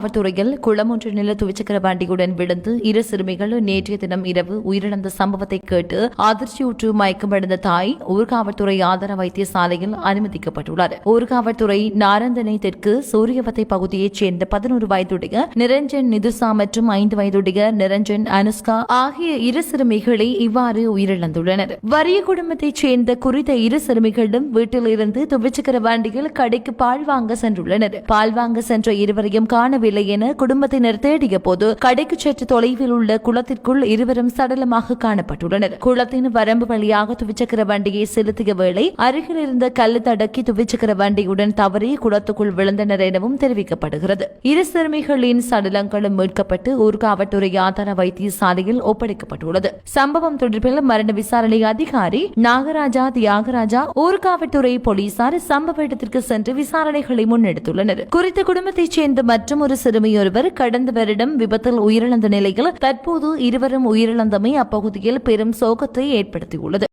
காவல்துறையில் குளமொன்று நில துவிச்சக்கர வண்டியுடன் விழுந்து இரு சிறுமிகள் நேற்றைய தினம் இரவு உயிரிழந்த சம்பவத்தை கேட்டு அதிர்ச்சியுற்று மயக்கமடைந்த தாய் ஊர்காவல்துறை ஆதார வைத்தியசாலையில் அனுமதிக்கப்பட்டுள்ளார். ஊர்காவல்துறை நாரந்தனை தெற்கு சூரியவத்தை பகுதியைச் சேர்ந்த பதினோரு வயதுடைய நிரஞ்சன் நிதுசா மற்றும் ஐந்து வயதுடைய நிரஞ்சன் அனுஷ்கா ஆகிய இரு சிறுமிகளே இவ்வாறு உயிரிழந்துள்ளனர். வறிய குடும்பத்தைச் சேர்ந்த குறித்த இரு சிறுமிகளும் வீட்டில் இருந்து துவிச்சக்கர வண்டியில் கடைக்கு பால் வாங்க சென்றுள்ளனர். பால் வாங்க சென்ற இருவரையும் காணவில்லை காணவில்லை என குடும்பத்தினர் தேடிய போது கடைக்கு சற்று தொலைவில் உள்ள குளத்திற்குள் இருவரும் சடலமாக காணப்பட்டுள்ளனர். குளத்தின் வரம்பு வழியாக துவிச்சக்கர வண்டியை செலுத்திய வேளை அருகில் இருந்த கல்லு தடக்கி துவிச்சக்கர வண்டியுடன் தவறி குளத்துக்குள் விழுந்தனர் எனவும் தெரிவிக்கப்படுகிறது. இரு சிறுமிகளின் சடலங்களும் மீட்கப்பட்டு ஊர்காவட்டுறை ஆதார வைத்தியசாலையில் ஒப்படைக்கப்பட்டுள்ளது. சம்பவம் தொடர்பில் மரண விசாரணை அதிகாரி நாகராஜா தியாகராஜா ஊர்காவட்டுறை போலீசார் சம்பவ இடத்திற்கு சென்று விசாரணைகளை முன்னெடுத்துள்ளனர். குறித்த குடும்பத்தைச் சேர்ந்த மற்றும் ஒரு சிறுமியொருவர் கடந்த வருடம் விபத்தில் உயிரிழந்த நிலையில் தற்போது இருவரும் உயிரிழந்தமை அப்பகுதியில் பெரும் சோகத்தை ஏற்படுத்தியுள்ளது.